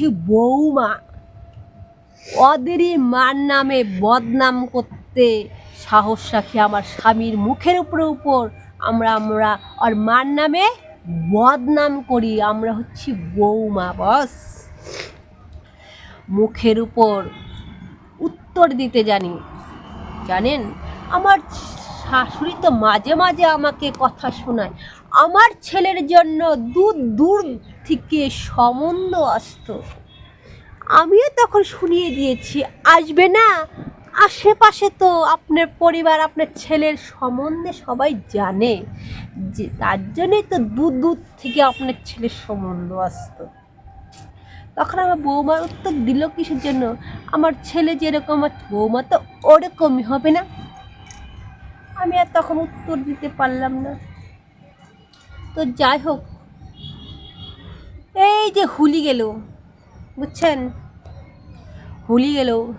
হচ্ছে বৌমা। ওদেরই মার নামে বদনাম করতে সাহস রাখি আমার স্বামীর মুখের উপরে উপর। আমরা আমরা, আর মার নামে বদনাম করি, আমরা হচ্ছি বৌমা, বস। মুখের উপর উত্তর দিতে জানি। জানেন, আমার শাশুড়ি তো মাঝে মাঝে আমাকে কথা শোনায়। আমার ছেলের জন্য দূর দূর থেকে সম্বন্ধ আসতো। আমিও তখন শুনিয়ে দিয়েছি, আসবে না। আশেপাশে তো আপনার পরিবার, আপনার ছেলের সম্বন্ধে সবাই জানে। যে তার জন্যই তো দূর দূর থেকে আপনার ছেলের সম্বন্ধ আসতো। তখন আমার বৌমার উত্তর দিল কিসের জন্য, আমার ছেলে যেরকম আমার বৌমা তো ওরকমই হবে না। আমি আর তখন উত্তর দিতে পারলাম না। তো যাই হোক যে হুলি গেল, বুঝছেন? হুলি গেল।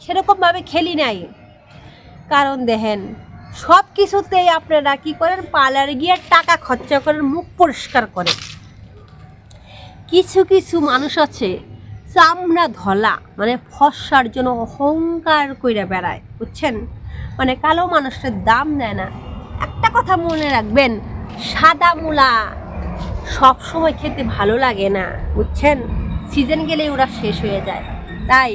সেরকমভাবে খেলি নাই। কারণ দেখেন সব কিছুতেই আপনারা কী করেন, পার্লারে গিয়ে টাকা খরচা করেন, মুখ পরিষ্কার করেন। কিছু কিছু মানুষ আছে, চামড়া ধলা মানে ফসার জন্য অহংকার কইরা বেড়ায়, বুঝছেন? মানে কালো মানুষের দাম দেয় না। একটা কথা মনে রাখবেন, সাদা মূলা সব সময় খেতে ভালো লাগে না, বুঝছেন? সিজন গেলে ওরা শেষ হয়ে যায়। তাই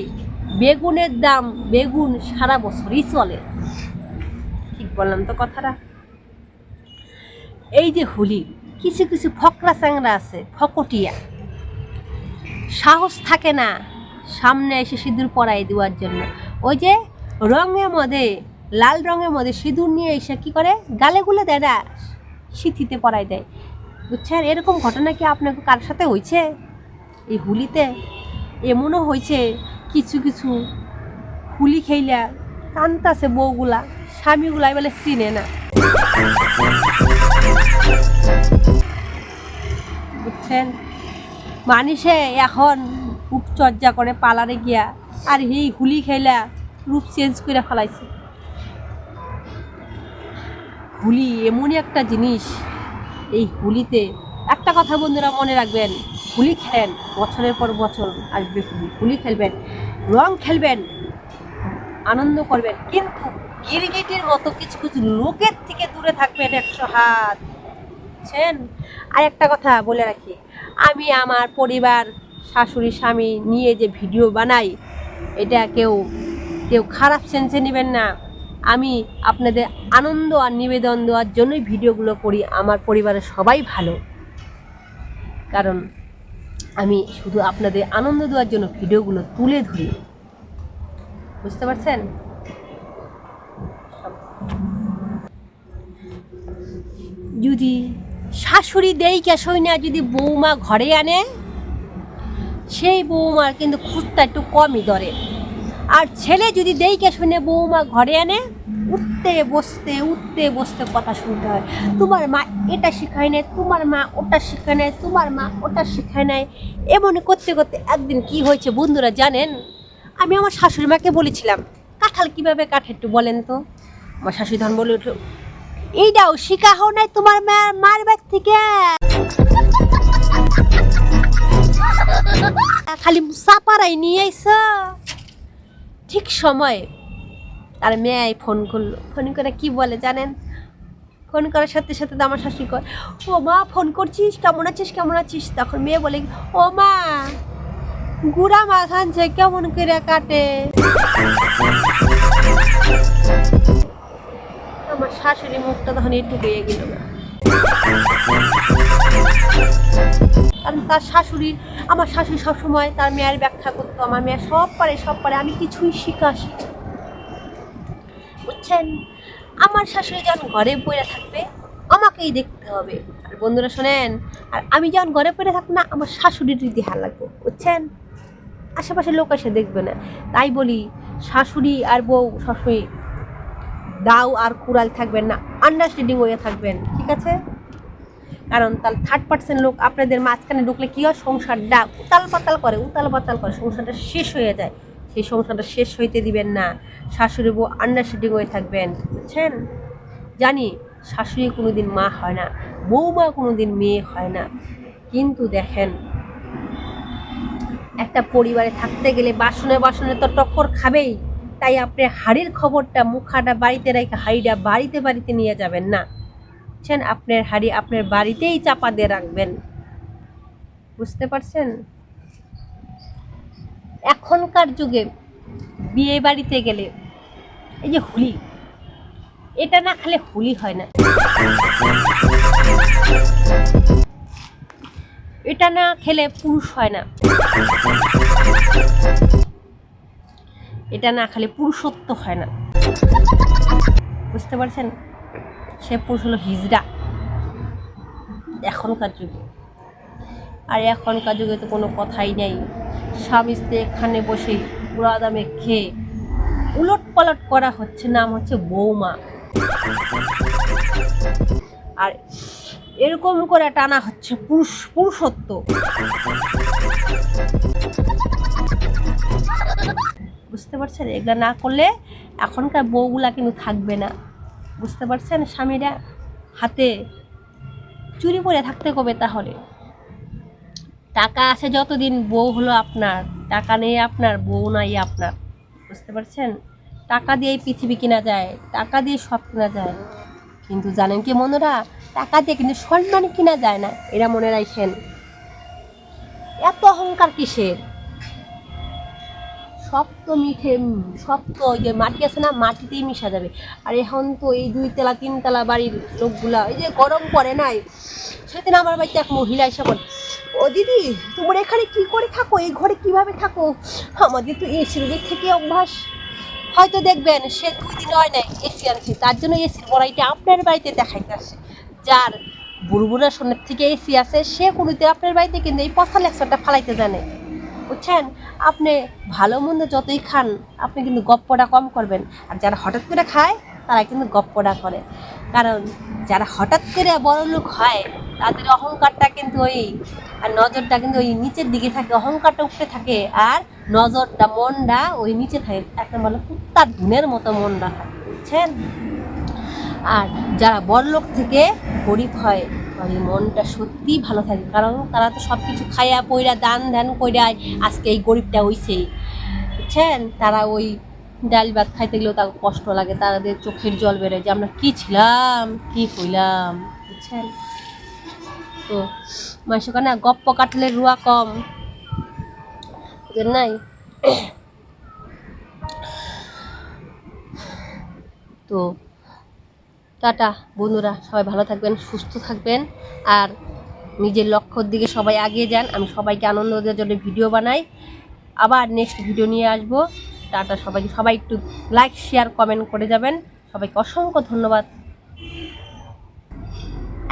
বেগুনের দাম বেগুন সারা বছরই চলে। ঠিক বললাম তো কথাটা? এই যে হুলি, কিছু কিছু ফকরা চ্যাংরা আছে, ফকটিয়া। সাহস থাকে না সামনে এসে সিঁদুর পরাই দেওয়ার জন্য। ওই যে রঙের মধ্যে লাল রঙের মধ্যে সিঁদুর নিয়ে এসে কি করে? গালে গুলে দেয় না, সিথিতে পরাই দেয়। বুঝছেন? এরকম ঘটনা কি আপনাকে কার সাথে হয়েছে এই হুলিতে? এমনও হয়েছে কিছু কিছু হুলি খেইলা কান্তাছে বউগুলা, স্বামীগুলা বলে চিনে না। বুঝছেন? মানুষে এখন রূপচর্চা করে পালারে গিয়া আর এই হুলি খেলা রূপ চেঞ্জ করে ফেলাইছে। হুলি এমনই একটা জিনিস এই হুলিতে একটা কথা বন্ধুরা মনে রাখবেন, হুলি খেলেন, বছরের পর বছর আসবে হুলি। হুলি খেলবেন, রং খেলবেন, আনন্দ করবেন, কিন্তু গিরগিটির মতো কিছু কিছু লোকের থেকে দূরে থাকবেন একশো হাত। বুঝছেন আর একটা কথা বলে রাখি, আমি আমার পরিবার, শাশুড়ি, স্বামী নিয়ে যে ভিডিও বানাই, এটা কেউ কেউ খারাপ সেন্সে নেবেন না। আমি আপনাদের আনন্দ আর নিবেদন দেওয়ার জন্যই ভিডিওগুলো করি। আমার পরিবারের সবাই ভালো। কারণ আমি শুধু আপনাদের আনন্দ দেওয়ার জন্য ভিডিওগুলো তুলে ধরি। বুঝতে পারছেন? যদি শাশুড়ি দেই ক্যাশই না যদি বৌমা ঘরে আনে, সেই বৌমার কিন্তু খুঁজটা একটু কমই দরে আর ছেলে যদি দেই শুনে বৌমা ঘরে আনে উঠতে বসতে উঠতে বসতে কথা শুনতে হয়। তোমার মা এটা শেখায় নেয় তোমার মা ওটা শেখায় নেয় তোমার মা ওটা শেখায় নেয় এমন করতে করতে একদিন কি হয়েছে বন্ধুরা জানেন? আমি আমার শাশুড়ি মাকে বলেছিলাম, কাঁঠাল কীভাবে কাঠে একটু বলেন তো? আমার শাশুড়ি ধন বলে উঠল, এইটাও শিখা হও নাই তোমার মায়ের মার ব্যাগ থেকে। খালি চাপারাই নিয়ে আইস। ঠিক সময়ে তার মেয়ে ফোন করল। ফোন করে কি বলে জানেন? ফোন করার সাথে সাথে তো আমার শাশুড়ি কয়, ও মা, ফোন করছিস? কেমন আছিস? কেমন আছিস? তখন মেয়ে বলে, ও মা, গুড়া মাছ আনছে, কেমন করে কাটে? আমার শাশুড়ি মুখটা তখন একটু হয়ে গেল। কারণ তার শাশুড়ি, আমার শাশুড়ি সবসময় তার মেয়ের ব্যাখ্যা করতো, আমার মেয়ে সব পারে সব পারে, আমি কিছুই শিখাসি বুঝছেন আমার শাশুড়ি যখন ঘরে পড়ে থাকবে, আমাকেই দেখতে হবে। আর বন্ধুরা শোনেন, আর আমি যখন ঘরে পড়ে থাকব না, আমার শাশুড়ির ধ্যান লাগবে, বুঝছেন? আশেপাশে লোক এসে দেখবে না। তাই বলি, শাশুড়ি আর বউ সবসময় দাও আর কুড়াল থাকবেন না আন্ডারস্ট্যান্ডিং হয়ে থাকবেন, ঠিক আছে? কারণ তার থার্ড পার্সেন্ট লোক আপনাদের মাঝখানে ঢুকলে কী হয়? সংসারটা উতাল পাতাল করে উতাল পাতাল করে, সংসারটা শেষ হয়ে যায়। সেই সংসারটা শেষ হইতে দিবেন না। শাশুড়ি বউ আন্ডারস্ট্যান্ডিং হয়ে থাকবেন, বুঝছেন? জানি, শাশুড়ি কোনো দিন মা হয় না, বৌমা কোনো দিন মেয়ে হয় না। কিন্তু দেখেন, একটা পরিবারে থাকতে গেলে বাসনে বাসনে তো টক্কর খাবেই। তাই আপনি হাড়ির খবরটা মুখাটা বাড়িতে রেখে হাড়িটা বাড়িতে বাড়িতে নিয়ে যাবেন না। বুঝছেন? আপনার হাড়ি আপনার বাড়িতেই চাপা দিয়ে রাখবেন। বুঝতে পারছেন? এখনকার যুগে বিয়ে বাড়িতে গেলে এই যে হুলি, এটা না খেলে হুলি হয় না। এটা না খেলে পুরুষ হয় না। এটা না খেলে পুরুষত্ব হয় না। বুঝতে পারছেন? সে পুরুষ হলো হিজড়া। এখনকার যুগে। আর এখনকার যুগে তো কোনো কথাই নেই। স্বামী স্ত্রী এখানে বসে পুরা দামে খেয়ে উলট পালট করা হচ্ছে, নাম হচ্ছে বৌমা। আর এরকম করে টানা হচ্ছে পুরুষ, পুরুষত্ব। বুঝতে পারছেন? এগুলা না করলে এখনকার বউগুলা কিন্তু থাকবে না। বুঝতে পারছেন স্বামীরা? হাতে চুরি করে থাকতে কবে তাহলে? টাকা আছে যতদিন বউ হলো আপনার, টাকা নেই আপনার, বউ নাই আপনার, বুঝতে পারছেন? টাকা দিয়েই পৃথিবী কেনা যায়, টাকা দিয়ে সব কেনা যায়। কিন্তু জানেন কি মনেরা টাকা দিয়ে কিন্তু সম্মান কিনা যায় না, এরা মনে রাখেন। এত অহংকার কিসের? সব তো মিঠে উম, সব তো ওই যে মাটি আছে না মাটিতেই মিশা যাবে। আর এখন তো এই দুই তলা তিন তলা বাড়ির লোকগুলা এই যে গরম পড়ে নাই। সেদিন আমার বাড়িতে এক মহিলা এসে বলে ও দিদি তোমার এখানে কি করে থাকো? এই ঘরে কীভাবে থাকো? আমাদের তো এসির দিক থেকে অভ্যাস। হয়তো দেখবেন সে দুই দিন হয় নাই এসি আনছে। তার জন্য এসির বড়াইটা আপনার বাড়িতে দেখাইতে আসে যার বুড়বুড়া সোনের থেকে এসি আছে সে কোনোদিন আপনার বাড়িতে কিন্তু এই পথা লেকচারটা ফালাইতে জানে। বুঝছেন? আপনি ভালো মন্দ যতই খান, আপনি কিন্তু গপ্পটা কম করবেন। আর যারা হঠাৎ করে খায়, তারা কিন্তু গপ্পটা করে। কারণ যারা হঠাৎ করে বড় লোক হয়, তাদের অহংকারটা কিন্তু ওই, আর নজরটা কিন্তু ওই নিচের দিকে থাকে, অহংকারটা উপরে থাকে, আর নজরটা, মনটা ওই নিচে থাকে। একটা বলে কুত্তার ধুনের মতো মনটা থাকে, বুঝছেন? আর যারা বড়লোক থেকে গরিব হয় তাদের মনটা সত্যিই ভালো থাকে। কারণ তারা তো সব কিছু খাইয়া পইরা, দান ধ্যান কইরা আজকে এই গরিবটা হইছে। বুঝছেন? তারা ওই ডাল ভাত খাইতে গেলেও তার কষ্ট লাগে, তাদের চোখের জল বেরোয় যে আমরা কী ছিলাম, কি হইলাম বুঝছেন? তো মাসে না গপ্প কাটলে রুয়া কম। নাই? তো টাটা বন্ধুরা, সবাই ভালো থাকবেন, সুস্থ থাকবেন। আর নিজের লক্ষ্যর দিকে সবাই এগিয়ে যান। আমি সবাইকে আনন্দ দেওয়ার জন্য ভিডিও বানাই। আবার নেক্সট ভিডিও নিয়ে আসব। টাটা সবাইকে। সবাই একটু লাইক শেয়ার কমেন্ট করে যাবেন। সবাইকে অসংখ্য ধন্যবাদ।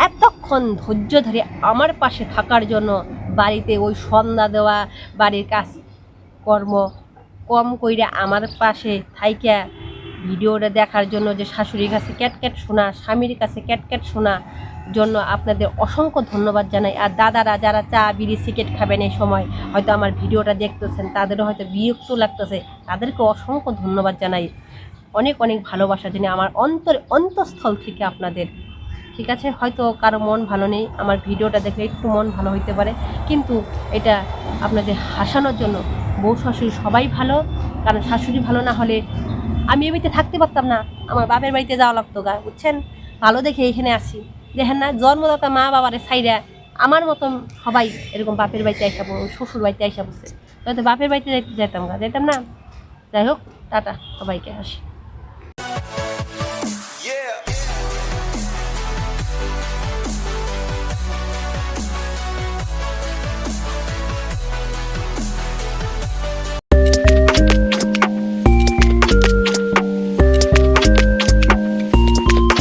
এতক্ষণ ধৈর্য ধরে আমার পাশে থাকার জন্য বাড়িতে ওই সন্ধ্যা দেওয়া, বাড়ির কাজ কর্ম কম কইরা আমার পাশে থাইকা ভিডিওটা দেখার জন্য যে শাশুড়ির কাছে ক্যাট ক্যাট শোনা, স্বামীর কাছে ক্যাট ক্যাট শোনা জন্য আপনাদের অসংখ্য ধন্যবাদ জানাই। আর দাদারা যারা চা, বিড়ি, সিগারেট খাবেন এই সময়, হয়তো আমার ভিডিওটা দেখতেছেন, তাদেরও হয়তো বিরক্ত লাগতেছে। তাদেরকে অসংখ্য ধন্যবাদ জানাই। অনেক অনেক ভালোবাসা জানি আমার অন্তর, অন্তঃস্থল থেকে আপনাদের। ঠিক আছে? হয়তো কারও মন ভালো নেই, আমার ভিডিওটা দেখলে একটু মন ভালো হইতে পারে। কিন্তু এটা আপনাদের হাসানোর জন্য বউ, শাশুড়ি সবাই ভালো। কারণ শাশুড়ি ভালো না হলে আমি এ বাড়িতে থাকতে পারতাম না। আমার বাপের বাড়িতে যাওয়া লাগতো গা, বুঝছেন? ভালো দেখে এখানে আসি দেখেন না, জন্মদাতা মা বাবারে সাইরা আমার মতন সবাই এরকম বাপের বাড়িতে আইসা পড়ো শ্বশুর বাড়িতে আইসা পড়ছে। হয়তো বাপের বাড়িতে যাইতে- যেতাম গা, যাইতাম না? যাই হোক, টাটা, সবাইকে আসি।